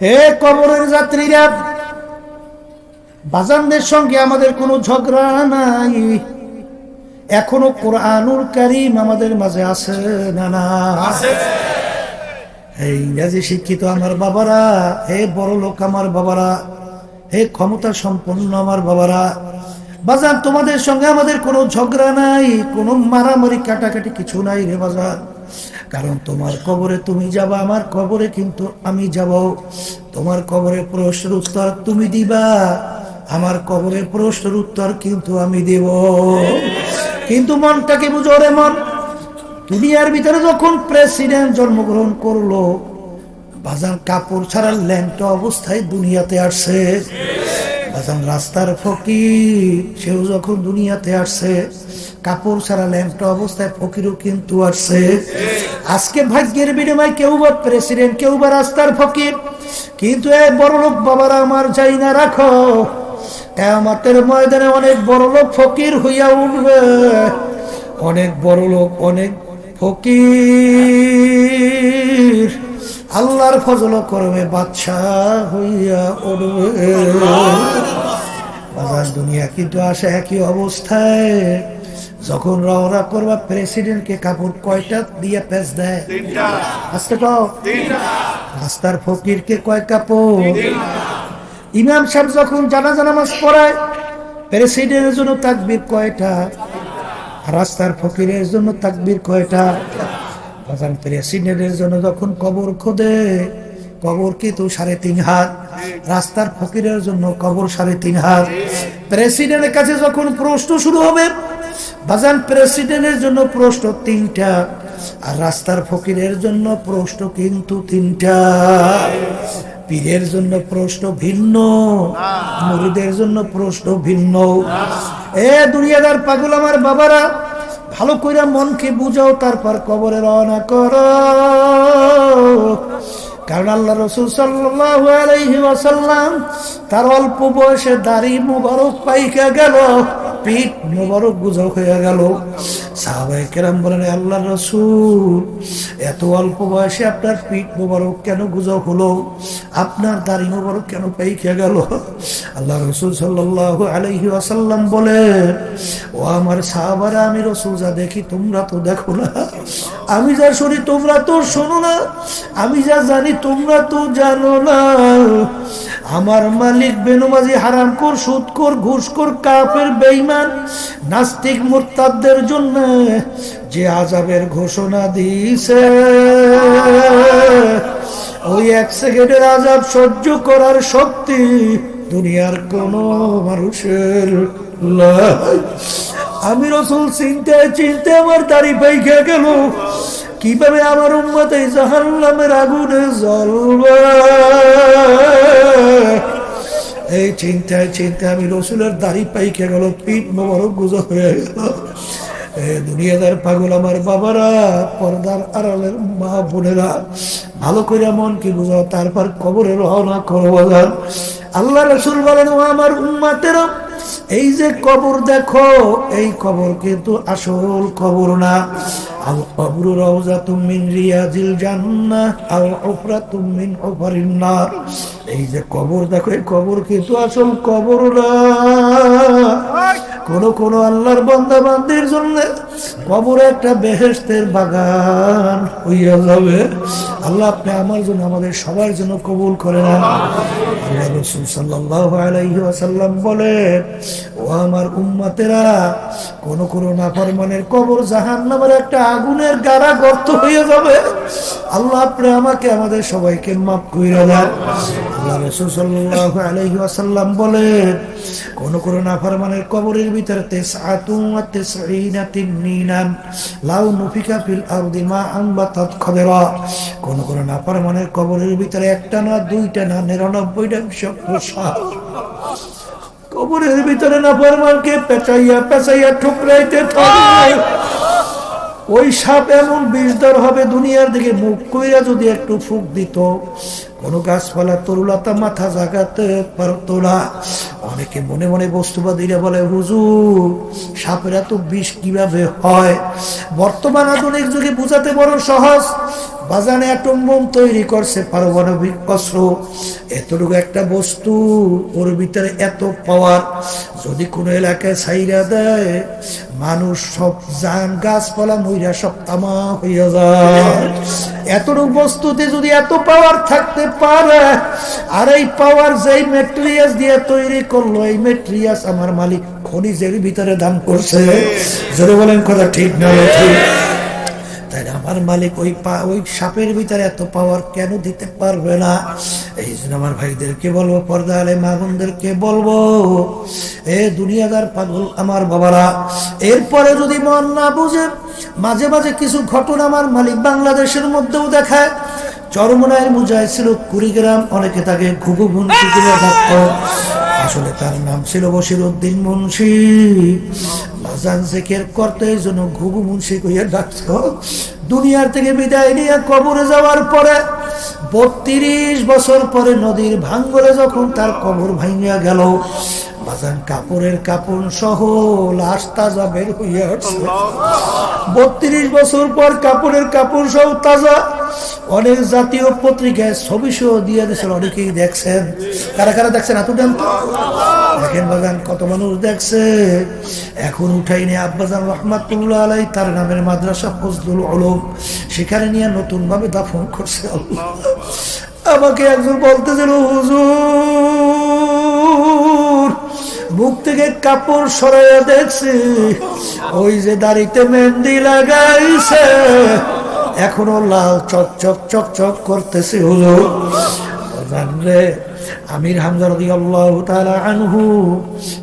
হে কবরের যাত্রীরা বাজানদের সঙ্গে আমাদের কোনো ঝগড়া নাই। এখনও কোরআনুল কারিম আমাদের মাঝে আছে না না? হে ইংরাজি শিক্ষিত আমার বাবারা হে বড় লোক আমার বাবারা হে ক্ষমতা সম্পন্ন আমার বাবারা বাজার তোমাদের সঙ্গে আমাদের কোনো ঝগড়া নাই কোনো মারামারি কাটাকাটি কিছু নাই রে বাজার কারণ তোমার কবরে তুমি যাবা, আমার কবরে কিন্তু আমি যাব। তোমার কবরে প্রশ্নের উত্তর তুমি দিবা, আমার কবরে প্রশ্নের উত্তর কিন্তু আমি দেব। কিন্তু মনটাকে বুঝো রে মন? দুনিয়ার ভিতরে যখন প্রেসিডেন্ট জন্মগ্রহণ করল, বাজার কাপড় ছাড়া ল্যাংটা অবস্থায় দুনিয়াতে আসছে। বাজান রাস্তার ফকির, সেও যখন দুনিয়াতে আসছে, কাপড় ছাড়া ল্যাংটা অবস্থায় ফকিরও কিন্তু আসছে। আজকে ভাগ্যের বিনিময় কেউ বা প্রেসিডেন্ট কেউ বা রাস্তার ফকির। কিন্তু এ বড় লোক বাবারা আমার চাই না রাখো। আমাদের ময়দানে অনেক বড় লোক ফকির হইয়া উঠবে। অনেক বড় লোক অনেক ফকির। আল্লাহর ফজল করবে বাচ্চা হইয়া উঠবে। বাজার দুনিয়া কিন্তু আসে একই অবস্থায়। যখন রওনা করবা, প্রেসিডেন্টকে কাপড় কয়টা দিয়ে পেঁচ দেয়? আসতে পাও? রাস্তার ফকিরকে কয় কাপড়? ইমাম সাহেব যখন জানাজা নামাজ পড়ায়, প্রেসিডেন্টের জন্য তাকবির কয়টা? রাস্তার ফকিরের জন্য তাকবির কয়টা? বাজান প্রেসিডেন্টের জন্য যখন কবর খোদে, কবর কিন্তু সাড়ে তিন হাত? রাস্তার ফকিরের জন্য কবর সাড়ে তিন হাত। প্রেসিডেন্টের কাছে যখন প্রশ্ন শুরু হবে, বাজান প্রেসিডেন্টের জন্য প্রশ্ন তিনটা, আর রাস্তার ফকিরের জন্য প্রশ্ন কিন্তু তিনটা। পীরের জন্য প্রশ্ন ভিন্ন, মুরিদের জন্য প্রশ্ন ভিন্ন। এ দুনিয়াদার পাগল আমার বাবারা ভালো করে মনকে বুঝাও, তারপর কবরে রওনা করো। কারণ আল্লাহ রসুল সাল্লাম তার অল্প বয়সে দাড়ি মুবারক পাইকা গেল, পিঠ মুবারক গুজব হয়ে গেল। সাহাবাই কেরাম বলেন আল্লাহ রসুল, এত অল্প বয়সে আপনার পিঠ মুবারক কেন গুজব হলো? আপনার দাড়ি মুবারক কেন পাইকা গেল? আল্লাহ রসুল সাল্লাল্লাহু আলাইহি ওয়াসাল্লাম বলেন, ও আমার সাহাবারা, আমি রসুল যা দেখি তোমরা তো দেখো না। আমি যা শুনি তোমরা তো শোনো না। আমি যা জানি তোমরা তো জানো না। আমার মালিক বেনুমাজি হারাম কর সুদ কর ঘুষ কর কাপের বেইমান নাস্তিক মোরতাদের জন্য যে আজাবের ঘোষণা দিয়েছে, ওই এক সেকেন্ডের আজাব সহ্য করার শক্তি দুনিয়ার কোন মানুষের আমি রসুল চিনতে চিনতে আমার দাড়ি পাইখা গেল। কীভাবে আমার উম্মতে জাহান্নামের আগুনে জ্বলবে? এই চিন্তায় চিন্তায় আমি রসুলের দাড়ি পাইকে গেল, পিঠ মোবারক গুজো হয়ে গেল। দুনিয়াদার পাগল আমার বাবারা, পর্দার আড়ালের মা বোনেরা, ভালো করে মন কি বুঝাও, তারপর কবরে রওনা করব যান আল্লাহ রসুল বলেন, ও আমার উম্মাতেরা, এই যে কবর দেখো, এই কবর কিন্তু আসল কবর না। আল কবর রওজা তুমিন রিয়াজিল জান্নাহ, আল উফরাতুম মিন উফারিন নার। এই যে কবর দেখো, এই কবর কিন্তু আসল কবর না। কোন কোন আল্লাহর বান্দা বান্দির জন্য কবর একটা বেহেস্তের বাগান হইয়া যাবে। আল্লাহ আপনি আমার জন্য, আমাদের সবার জন্য কবুল করে না আল্লাহ রসুল সাল্লাহ আলাইহি ওয়াসাল্লাম বলেন, ও আমার উম্মাতেরা, কোন কোন নাফরমানের কবর জাহান নামের একটা আগুনের গাড়া গর্ত হয়ে যাবে। আল্লাহ আপনি আমাকে, আমাদের সবাইকে মাফ করে দেন। আল্লাহ রসুল সাল্লাহ আলাইহি ওয়াসাল্লাম বলেন, কোন কোন নাফরমানের কবরের ভিতরে তেসআতুন ওয়া তেসঈনা তিন্নিনান, লাউ নুফিকা ফিল আরদি মা আনবাতাত খাদরা কোন কোন নাফরমানের কবরের ভিতরে একটা না দুইটা না নিরানব্বইটা সাপ কবরের ভিতরে নাফরমানকে পেঁচাইয়া পেঁচাইয়া ঠুকরাইতে থাকে। ওই সাপ এমন বিষদার হবে দুনিয়ার দিকে মুখ কইরা যদি একটু ফুক দিত। কোনো গাছপালা, তরুলাতা, মাথা জাগাতে পারত না। অনেকে মনে মনে বস্তুবাদীরা বলে, হুজুর, সাপের এত বিষ কীভাবে হয়? বর্তমান আধুনিক যুগে বুঝাতে বড় সহজ। বাজানে অ্যাটম বোম তৈরি করছে পারমাণবিক অস্ত্র। এতটুকু একটা বস্তু, ওর ভিতরে এত পাওয়ার যদি কোনো এলাকায় ছাইরা দেয়, মানুষ সব যান গাছপালা মইরা সব তামা হইয়া যায়। এতটুকু বস্তুতে যদি এত পাওয়ার থাকতে পারে, আর এই পাওয়ার যেই মেটেরিয়াস দিয়ে তৈরি করল, এই মেটেরিয়াস আমার মালিক খনিজের ভিতরে দান করছে। যদি বলেন কথা ঠিক না, ঠিক? আমার মালিক ওই পা, ওই সাপের ভিতরে এত পাওয়ার কেন দিতে পারবে না? এই জন্য আমার ভাইদেরকে বলব, পর্দা আলে মা বোনদেরকে বলব, এ দুনিয়াদার পাগল আমার বাবারা, এরপরে যদি মন না বুঝে, মাঝে মাঝে কিছু ঘটনা আমার মালিক বাংলাদেশের মধ্যেও দেখায়। চরমনায়ের মুজায় ছিল কুড়িগ্রাম, অনেকে তাকে ঘুঘু ডাকত আসলে তার নাম ছিল বসির উদ্দিন মুন্সি। আজান শেখের করতে জন্য ঘুঘু মুন্সি কইয়া ডাকত। দুনিয়ার থেকে বিদায় নিয়ে কবরে যাওয়ার পরে বত্রিশ বছর পরে নদীর ভাঙ্গলে যখন তার কবর ভাঙিয়া গেল বাজান কাপড়ের কাপড় সহ লাশ তাজা বের হইয়া আসছে। বত্রিশ বছর পর কাপড়ের কাপড় সহ তাজা। অনেক জাতীয় পত্রিকায় ছবি সহ দিয়ে দিয়েছেন অনেকেই দেখছেন। কারা কারা দেখছেন? এত দেন তো। দেখেন বাগান কত মানুষ দেখছে। এখন উঠাইনি আব্বাজান রহমাতুল্লাহ আলাই তার নামের মাদ্রাসা ফজলুল আলম সেখানে নিয়ে নতুন ভাবে দাফন করছে আমাকে একজন বলতেছিল হুজুর মুখ থেকে কাপড় সরাইয়া দেখছি, ওই যে দাড়িতে মেহেন্দি লাগাইছে। এখনও লাল চক চক চক চক করতেছে হুজুর জানলে আমির হামজা আনহু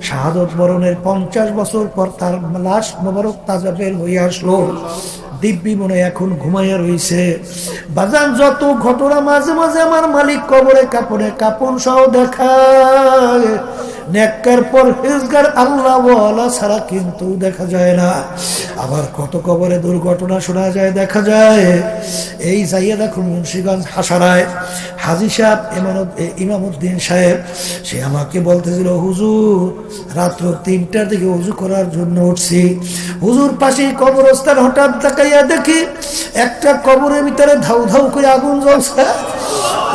শাহাদত বরণের পঞ্চাশ বছর পর তার লাশ মোবারক তাজা বের হয়ে আসলো। দিব্যি মনে এখন ঘুমাইয়া রইছে। বাজান, যত ঘটনা মাঝে মাঝে আমার মালিক কবরে কাপড়ে কাপড় সহ দেখায়। নেককার পর হেজগার আল্লাহ ওয়ালা ছাড়া কিন্তু দেখা যায় না। আবার কত কবরে দুর্ঘটনা শোনা যায়, দেখা যায়। এই যাইয়া দেখুন মুন্সিগঞ্জ হাসারায়। হাজি সাহেব, ইমানত ইমামুদ্দিন সাহেব, সে আমাকে বলতেছিল, হুজুর, রাত্র তিনটার দিকে উজু করার জন্য উঠছি। হুজুর পাশেই কবরস্থান হঠাৎ তাকাইয়া দেখি একটা কবরের ভিতরে ধাউ ধাউ করে আগুন জ্বলছে।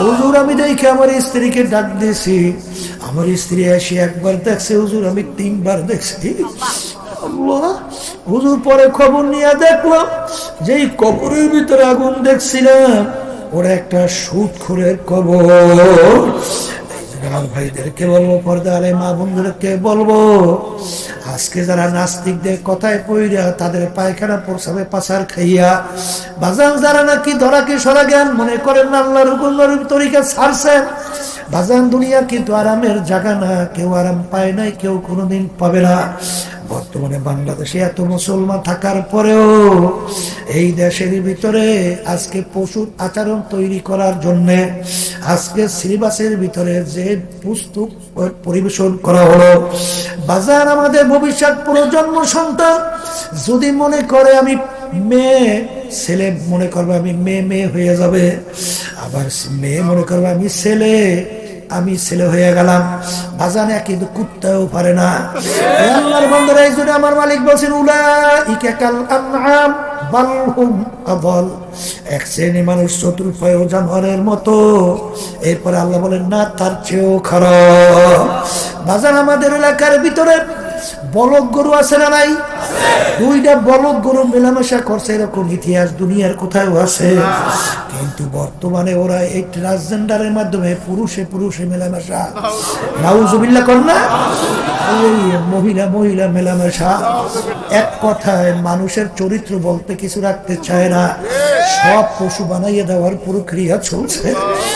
হুজুর, আমি দেখে আমার স্ত্রীকে ডাক দিয়েছি। আমার স্ত্রী এসে একবার দেখছে, হুজুর, আমি তিনবার দেখছি হুজুর, পরে খবর নিয়ে দেখলাম যেই কবরের ভিতরে আগুন দেখছিলাম। ওরা একটা সুৎখুরের কবর। আমার ভাইদেরকে বলব পর্দা আলে মা বন্ধুদেরকে বলব? আজকে যারা নাস্তিকদের কথায় পইরা তাদের পায়খানা প্রসাবে পাচার খাইয়া, বাজান যারা নাকি ধরাকে সরা জ্ঞান মনে করেন আল্লাহ হুকুম তরিকা ছাড়ছেন বাজান দুনিয়া কিন্তু আরামের জায়গা না, কেউ আরাম পায় নাই, কেউ কোনোদিন পাবে না। বর্তমানে বাংলাদেশে এত মুসলমান থাকার পরেও এই দেশের ভিতরে আজকে পশুর আচরণ তৈরি করার জন্য আজকে সিলেবাসের ভিতরে যে পুস্তক পরিবেশন করা হলো, বাজার আমাদের ভবিষ্যৎ প্রজন্ম সন্তান, যদি মনে করে আমি মেয়ে, ছেলে মনে করবে আমি মেয়ে মেয়ে হয়ে যাবে, আবার মেয়ে মনে করবে আমি ছেলে আমি ছেলে হয়ে গেলাম। বাজানে কিন্তু কুত্তাও পারে না। আল্লাহর বন্ধুরা এই জন্য আমার মালিক বলছেন উলা ইকে কাল আনআম বাল হুম আদল। এক শ্রেণি মানুষ চতুর্পায় জানোয়ারের মতো। এরপরে আল্লাহ বলেন, না, তার চেয়েও খারাপ। বাজার আমাদের এলাকার ভিতরে বলক গরু আছে না নাই? দুইটা বলক গরু মেলামেশা করছে এরকম ইতিহাস দুনিয়ার কোথাও আছে। কিন্তু বর্তমানে ওরা এই ট্রান্সজেন্ডারের মাধ্যমে পুরুষে পুরুষে মেলামেশা। কর না। মহিলা মহিলা মেলামেশা। এক কথায় মানুষের চরিত্র বলতে কিছু রাখতে চায় না। সব পশু বানাইয়ে দেওয়ার প্রক্রিয়া চলছে।